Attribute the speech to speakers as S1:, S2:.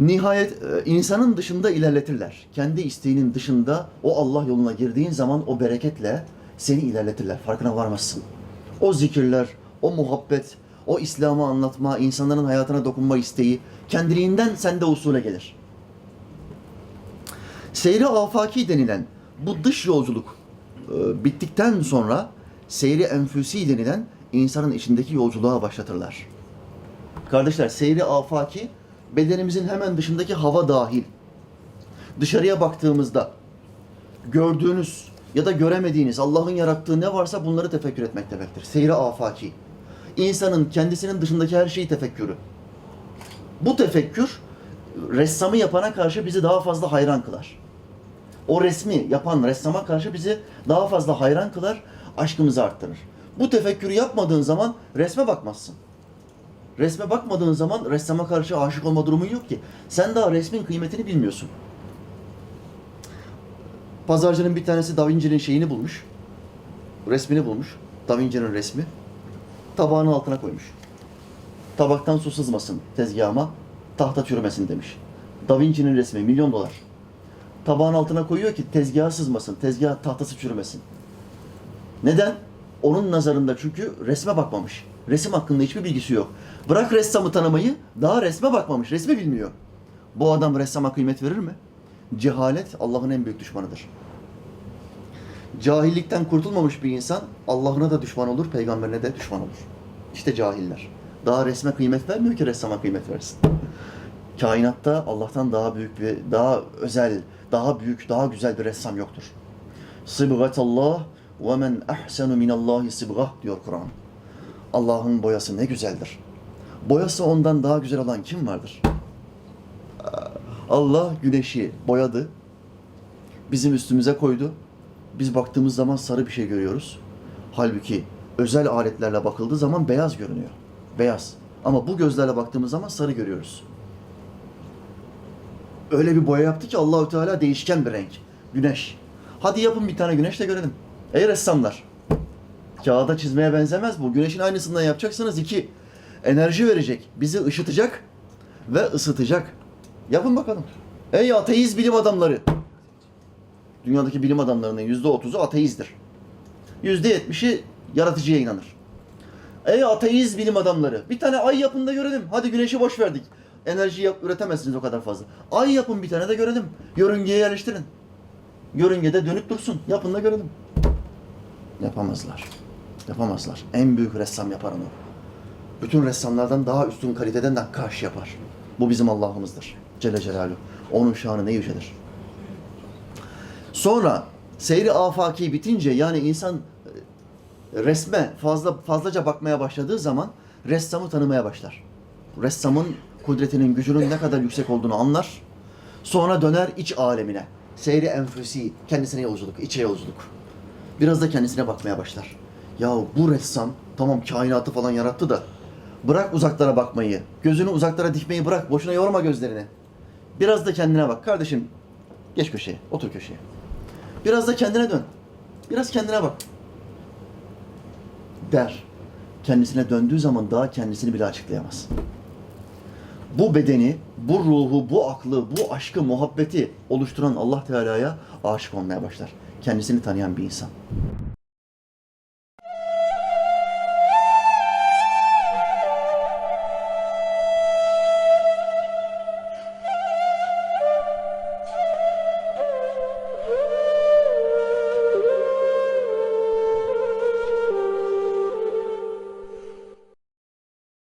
S1: Nihayet e, insanın dışında ilerletirler. Kendi isteğinin dışında o Allah yoluna girdiğin zaman o bereketle seni ilerletirler. Farkına varmazsın. O zikirler, o muhabbet, o İslam'ı anlatma, insanların hayatına dokunma isteği kendiliğinden sende usule gelir. Seyri afaki denilen bu dış yolculuk e, bittikten sonra seyri enfüsi denilen insanın içindeki yolculuğa başlatırlar. Kardeşler seyri afaki bedenimizin hemen dışındaki hava dahil. Dışarıya baktığımızda gördüğünüz ya da göremediğiniz Allah'ın yarattığı ne varsa bunları tefekkür etmek demektir. Seyri afaki. İnsanın kendisinin dışındaki her şeyi tefekkürü. Bu tefekkür ressamı yapana karşı bizi daha fazla hayran kılar. O resmi yapan ressama karşı bizi daha fazla hayran kılar, aşkımızı arttırır. Bu tefekkürü yapmadığın zaman resme bakmazsın. Resme bakmadığın zaman ressama karşı aşık olma durumun yok ki. Sen daha resmin kıymetini bilmiyorsun. Pazarcının bir tanesi Da Vinci'nin şeyini bulmuş. Resmini bulmuş. Da Vinci'nin resmi. Tabağının altına koymuş. Tabaktan su sızmasın tezgahıma, tahta çürümesin demiş. Da Vinci'nin resmi milyon dolar. Tabağın altına koyuyor ki tezgaha sızmasın, tezgah tahtası çürümesin. Neden? Onun nazarında çünkü resme bakmamış. Resim hakkında hiçbir bilgisi yok. Bırak ressamı tanımayı, daha resme bakmamış, resmi bilmiyor. Bu adam ressama kıymet verir mi? Cehalet Allah'ın en büyük düşmanıdır. Cahillikten kurtulmamış bir insan Allah'ına da düşman olur, peygamberine de düşman olur. İşte cahiller. Daha resme kıymet vermiyor ki ressama kıymet versin. Kainatta Allah'tan daha büyük bir, daha özel, daha büyük, daha güzel bir ressam yoktur. Sıbgatallah ve men ahsenu minallahi sıbgah diyor Kur'an. Allah'ın boyası ne güzeldir. Boyası ondan daha güzel olan kim vardır? Allah güneşi boyadı. Bizim üstümüze koydu. Biz baktığımız zaman sarı bir şey görüyoruz. Halbuki özel aletlerle bakıldığı zaman beyaz görünüyor. Beyaz. Ama bu gözlerle baktığımız zaman sarı görüyoruz. Öyle bir boya yaptı ki Allahü Teala değişken bir renk. Güneş. Hadi yapın bir tane güneş de görelim. Ey ressamlar. Kağıda çizmeye benzemez bu. Güneşin aynısından yapacaksınız. iki enerji verecek. Bizi ışıtacak ve ısıtacak. Yapın bakalım. Ey ateist bilim adamları. Dünyadaki bilim adamlarının yüzde otuzu ateizdir. Yüzde yetmişi yaratıcıya inanır. Ey ateist bilim adamları. Bir tane ay yapın da görelim. Hadi güneşi boş verdik. Enerji yap, üretemezsiniz o kadar fazla. Ay yapın bir tane de görelim. Yörüngeye yerleştirin. Yörüngede dönüp dursun. Yapın da görelim. Yapamazlar. Yapamazlar. En büyük ressam yapar onu. Bütün ressamlardan daha üstün kaliteden nakkaş yapar. Bu bizim Allah'ımızdır. Celle Celaluhu. Onun şanı ne yücedir. Sonra seyri afaki bitince yani insan e, resme fazla fazlaca bakmaya başladığı zaman ressamı tanımaya başlar. Ressamın kudretinin, gücünün ne kadar yüksek olduğunu anlar. Sonra döner iç alemine. Seyri enfüsi, kendisine yolculuk, içe yolculuk. Biraz da kendisine bakmaya başlar. Ya bu ressam tamam kainatı falan yarattı da bırak uzaklara bakmayı, gözünü uzaklara dikmeyi bırak, boşuna yorma gözlerini. Biraz da kendine bak. Kardeşim geç köşeye, otur köşeye. Biraz da kendine dön. Biraz kendine bak. Der. Kendisine döndüğü zaman daha kendisini bile açıklayamaz. Bu bedeni, bu ruhu, bu aklı, bu aşkı, muhabbeti oluşturan Allah Teala'ya aşık olmaya başlar. Kendisini tanıyan bir insan.